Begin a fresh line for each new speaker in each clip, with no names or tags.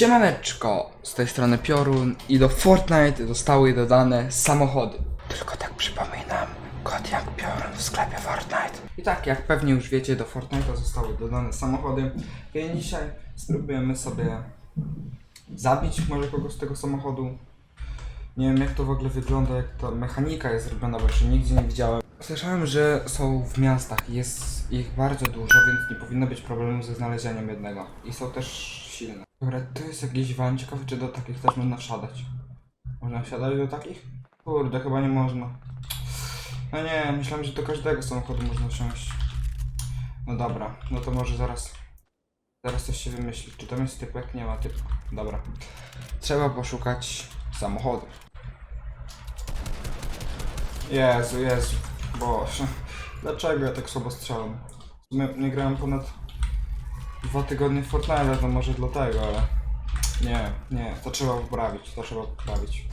Siemaneczko, z tej strony Piorun i do Fortnite zostały dodane samochody. Tylko tak przypominam, kod jak Piorun w sklepie Fortnite. I tak, jak pewnie już wiecie, do Fortnite'a zostały dodane samochody. Więc dzisiaj spróbujemy sobie zabić może kogoś z tego samochodu. Nie wiem jak to w ogóle wygląda, jak ta mechanika jest zrobiona, bo jeszcze nigdzie nie widziałem. Słyszałem, że są w miastach jest ich bardzo dużo, więc nie powinno być problemu ze znalezieniem jednego. I są też silne. Dobra, to jest jakiś van, ciekawe czy do takich też można wsiadać. Można wsiadać do takich? Kurde, chyba nie można. No nie, myślałem, że do każdego samochodu można wsiąść. No dobra, no to może zaraz... Zaraz coś się wymyśli. Czy tam jest typek? Nie ma typu. Dobra. Trzeba poszukać samochodu. Jezu, Jezu. Boże. Dlaczego ja tak słabo strzelam? W sumie nie grałem ponad dwa tygodnie w Fortnite, to może dlatego, ale... Nie, nie, to trzeba poprawić, to trzeba poprawić.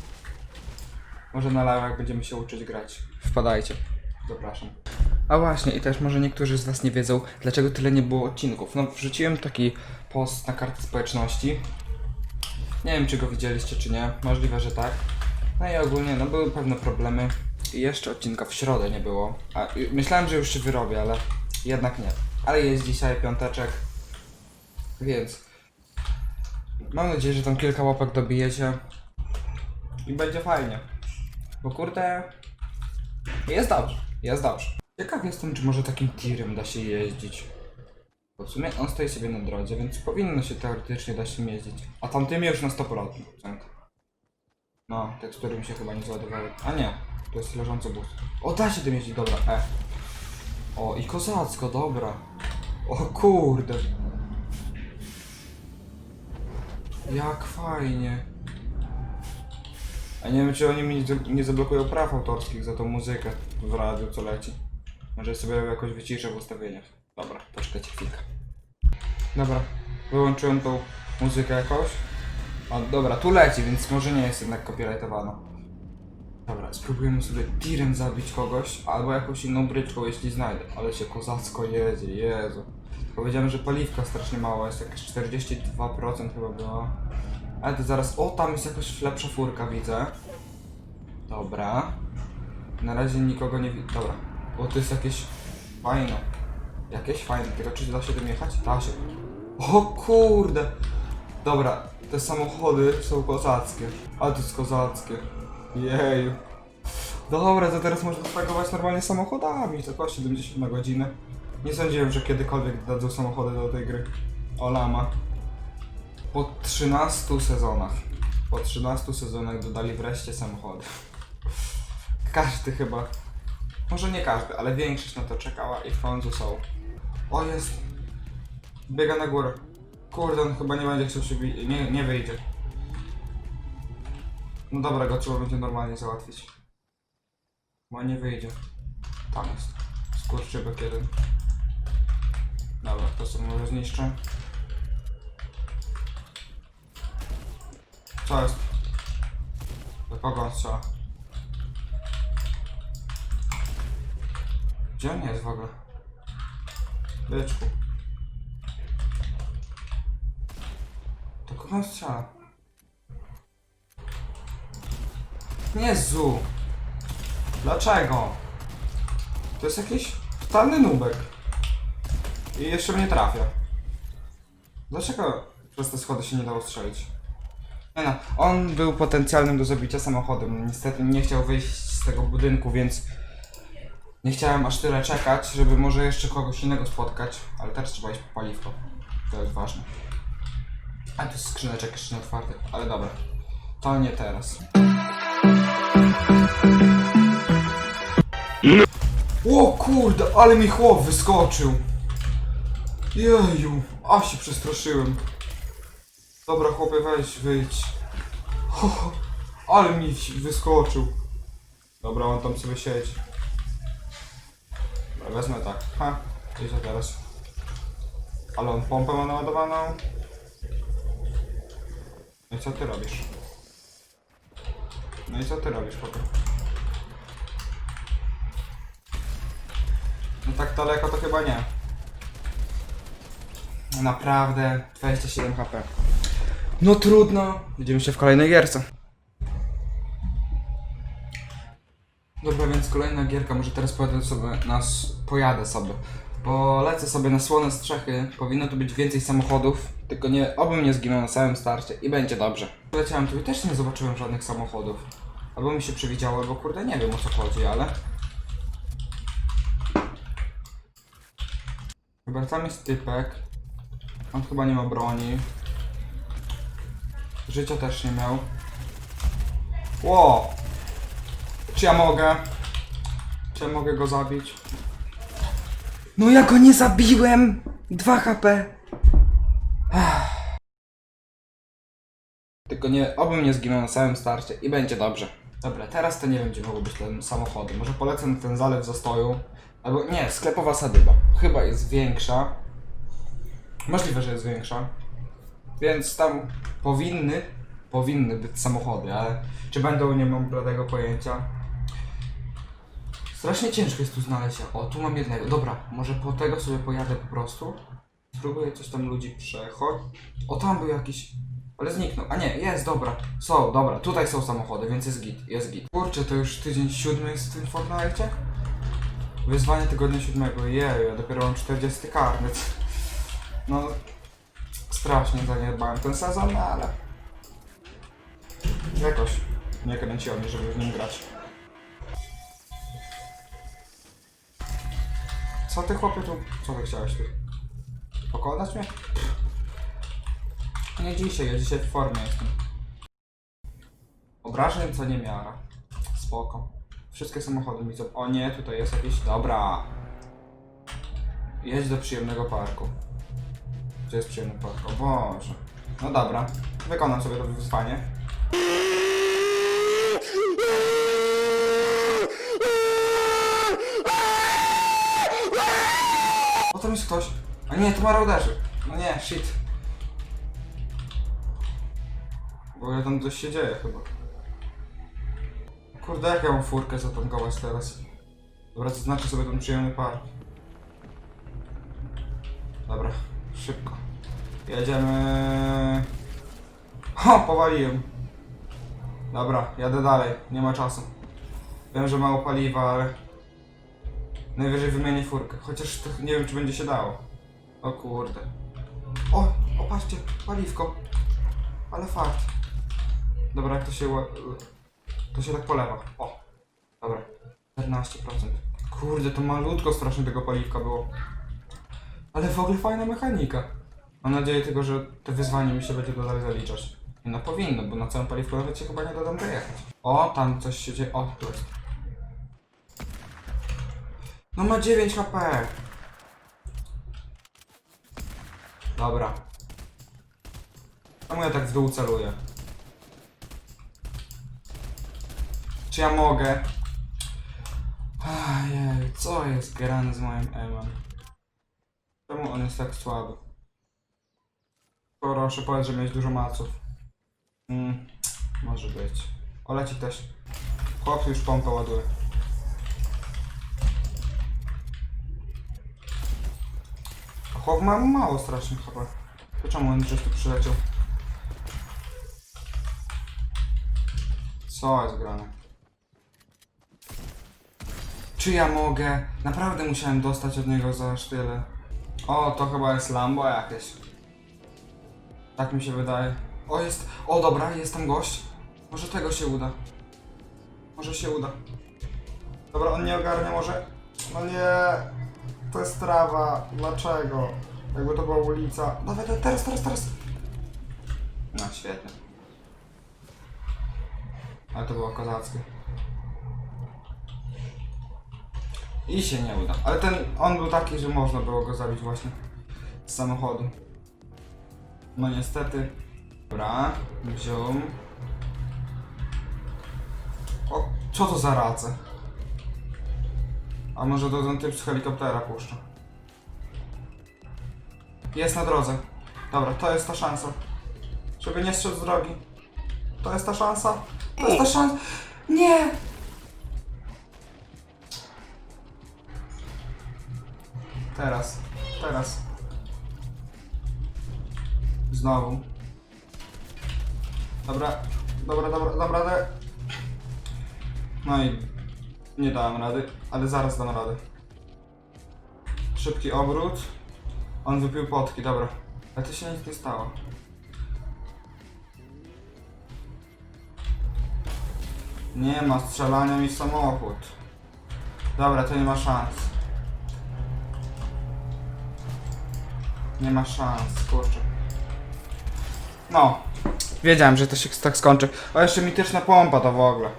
Może na live'ach będziemy się uczyć grać. Wpadajcie. Zapraszam. A właśnie, i też może niektórzy z Was nie wiedzą, dlaczego tyle nie było odcinków. No, wrzuciłem taki post na kartę społeczności. Nie wiem, czy go widzieliście, czy nie. Możliwe, że tak. No i ogólnie, no były pewne problemy. I jeszcze odcinka w środę nie było. A myślałem, że już się wyrobię, ale jednak nie. Ale jest dzisiaj piąteczek. Więc mam nadzieję, że tam kilka łapek dobijecie. I będzie fajnie. Bo kurde, jest dobrze, jest dobrze. Ciekaw jestem, czy może takim tirem da się jeździć. Bo w sumie on stoi sobie na drodze, więc powinno się teoretycznie da się jeździć. A tamtym już na 100%. No, tekstury mi się chyba nie załadowały. A nie, to jest leżący bus. O, da się tym jeździć, dobra, e. O, i kozacko, dobra. O kurde. Jak fajnie. A nie wiem, czy oni mi nie- zablokują praw autorskich za tą muzykę w radiu, co leci. Może sobie jakoś wyciszę w ustawieniach. Dobra, poczekajcie chwilkę. Dobra, wyłączyłem tą muzykę jakoś. O, dobra, tu leci, więc może nie jest jednak copyrightowana. Dobra, spróbujemy sobie tirem zabić kogoś, albo jakąś inną bryczką, jeśli znajdę. Ale się kozacko jedzie, Jezu. Powiedziałem, że paliwka strasznie mała jest, jakieś 42% chyba była. Ale to zaraz, o tam jest jakaś lepsza furka, widzę. Dobra. Na razie nikogo nie widzę, dobra. Bo to jest jakieś fajne. Jakieś fajne, tylko czy da się tym jechać? Da się. O kurde! Dobra, te samochody są kozackie. Ale to jest kozackie. Jeju. Dobra, to teraz można szwagować normalnie samochodami, tylko 70 na godzinę. Nie sądziłem, że kiedykolwiek dadzą samochody do tej gry. O lama. Po 13 sezonach. Po 13 sezonach dodali wreszcie samochody. Każdy chyba. Może nie każdy, ale większość na to czekała i w końcu są. O jest. Biega na górę. Kurde, on chyba nie będzie chciał się nie, nie wyjdzie. No dobra, go trzeba będzie normalnie załatwić. Bo nie wyjdzie. Tam jest. Skurczybek jeden. Dobra, to sobie może zniszczę. Co jest? Do kogo on strzela? Gdzie on jest w ogóle? Byczku. Do kogo on strzela? Jezu! Dlaczego? To jest jakiś totalny nubek. I jeszcze mnie trafia. Dlaczego przez te schody się nie dało strzelić? Nie no, on był potencjalnym do zabicia samochodem. Niestety nie chciał wyjść z tego budynku, więc nie chciałem aż tyle czekać, żeby może jeszcze kogoś innego spotkać, ale też trzeba iść po paliwko. To jest ważne. A tu skrzyneczek jeszcze nie otwarty, ale dobra. To nie teraz. O kurde, ale mi chłop wyskoczył. Jeju, a się przestraszyłem. Dobra chłopie, weź, wyjdź. Ho, ale mi wyskoczył. Dobra, on tam sobie siedzi. Dobra, wezmę tak. Ha, gdzie to teraz? Ale on pompę ma naładowaną. No i co ty robisz? No i co ty robisz, chłopie? Tak daleko to chyba nie. Naprawdę 27 HP. No trudno. Widzimy się w kolejnej gierce. Dobra, więc kolejna gierka, może teraz pojadę sobie, nas, pojadę sobie, bo lecę sobie na słone strzechy, powinno tu być więcej samochodów, tylko nie, obym nie zginął na samym starcie i będzie dobrze. Leciałem tu i też nie zobaczyłem żadnych samochodów, albo mi się przewidziało, albo kurde nie wiem o co chodzi, ale... Chyba tam jest typek, on chyba nie ma broni, życia też nie miał. Ło! Czy ja mogę? Czy ja mogę go zabić? No ja go nie zabiłem! 2 HP! Tylko nie, obym nie zginął na samym starcie i będzie dobrze. Dobra, teraz to nie wiem gdzie mogą być te samochody. Może polecę ten zalew zastoju. Albo nie, sklepowa sadyba. Chyba jest większa. Możliwe, że jest większa. Więc tam powinny, powinny być samochody, ale czy będą, nie mam bladego pojęcia. Strasznie ciężko jest tu znaleźć. O, tu mam jednego. Dobra, może po tego sobie pojadę po prostu. Spróbuję coś tam ludzi przechodzić. O, tam był jakiś. Ale zniknął. A nie, jest, dobra. Są, dobra, tutaj są samochody, więc jest git, jest git. Kurczę, to już tydzień siódmy jest w tym Fortnite? Wyzwanie tygodnia siódmego. Jeju, ja dopiero mam 40 karnet. No, strasznie zaniedbałem ten sezon, ale... Jakoś nie kręciło mnie, żeby w nim grać. Co ty chłopie tu? Co ty chciałeś tu? Pokonać mnie? Nie dzisiaj, ja dzisiaj w formie jestem. Obrażeń co nie miara. Spoko. Wszystkie samochody co... O nie, tutaj jest jakiś... Dobra. Jedź do przyjemnego parku. Gdzie jest przyjemny park? O Boże. No dobra. Wykonam sobie to wyzwanie. O, tam jest ktoś. A nie, to marauderzy. No nie, shit. Bo ja tam coś się dzieje chyba. Kurde, jak ja mam furkę zatankować teraz? Dobra, zaznaczę sobie ten przyjemny park. Dobra, szybko. Jedziemy. O, powaliłem. Dobra, jadę dalej, nie ma czasu. Wiem, że mało paliwa, ale... Najwyżej wymienię furkę, chociaż nie wiem, czy będzie się dało. O kurde. O, o patrzcie, paliwko. Ale fart. Dobra, jak to się... To się tak polewa. O, dobra. 14%. Kurde, to malutko strasznie tego paliwka było. Ale w ogóle fajna mechanika. Mam nadzieję tylko, że to wyzwanie mi się będzie dalej zaliczać. No powinno, bo na całym paliwku nawet się chyba nie dodam dojechać. O, tam coś się dzieje. O, tu jest. No ma 9 HP. Dobra. Czemu ja tak w dół celuję? Czy ja mogę? Ojej, co jest grane z moim Emem? Czemu on jest tak słaby? Proszę powiedz, że miałeś dużo maców. Mm, może być. O, leci też. Chłop już pompę ładuje. Chłop ma mało strasznie chyba. To czemu on żeś tu przyleciał? Co jest grane? Czy ja mogę? Naprawdę musiałem dostać od niego za aż tyle. O, to chyba jest Lambo jakieś. Tak mi się wydaje. O, jest. O, dobra, jest tam gość. Może tego się uda. Może się uda. Dobra, on nie ogarnia może. No nie. To jest trawa. Dlaczego? Jakby to była ulica. Dawaj, dawaj, teraz, teraz, teraz. No, świetnie. Ale to było kozackie. I się nie uda. Ale ten, on był taki, że można było go zabić właśnie z samochodu. No niestety. Dobra, wziął. O, co to za race? A może to ten typ z helikoptera puszcza? Jest na drodze. Dobra, to jest ta szansa. Żeby nie strzec z drogi. To jest ta szansa. To jest ta szansa. Nie! Teraz. Teraz. Znowu. Dobra, dobra, dobra, dobra. No i nie dałem rady, ale zaraz dam radę. Szybki obrót. On wypił potki, dobra. Ale to się nic nie stało. Nie ma strzelania mi samochód. Dobra, to nie ma szans. Nie ma szans, kurczę. No, wiedziałem, że to się tak skończy. A jeszcze mityczna pompa to w ogóle.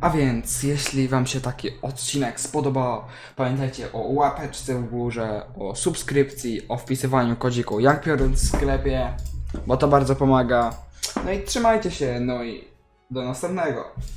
A więc, jeśli Wam się taki odcinek spodobał, pamiętajcie o łapeczce w górze, o subskrypcji, o wpisywaniu kodziku jak piorun w sklepie, bo to bardzo pomaga. No i trzymajcie się, no i do następnego.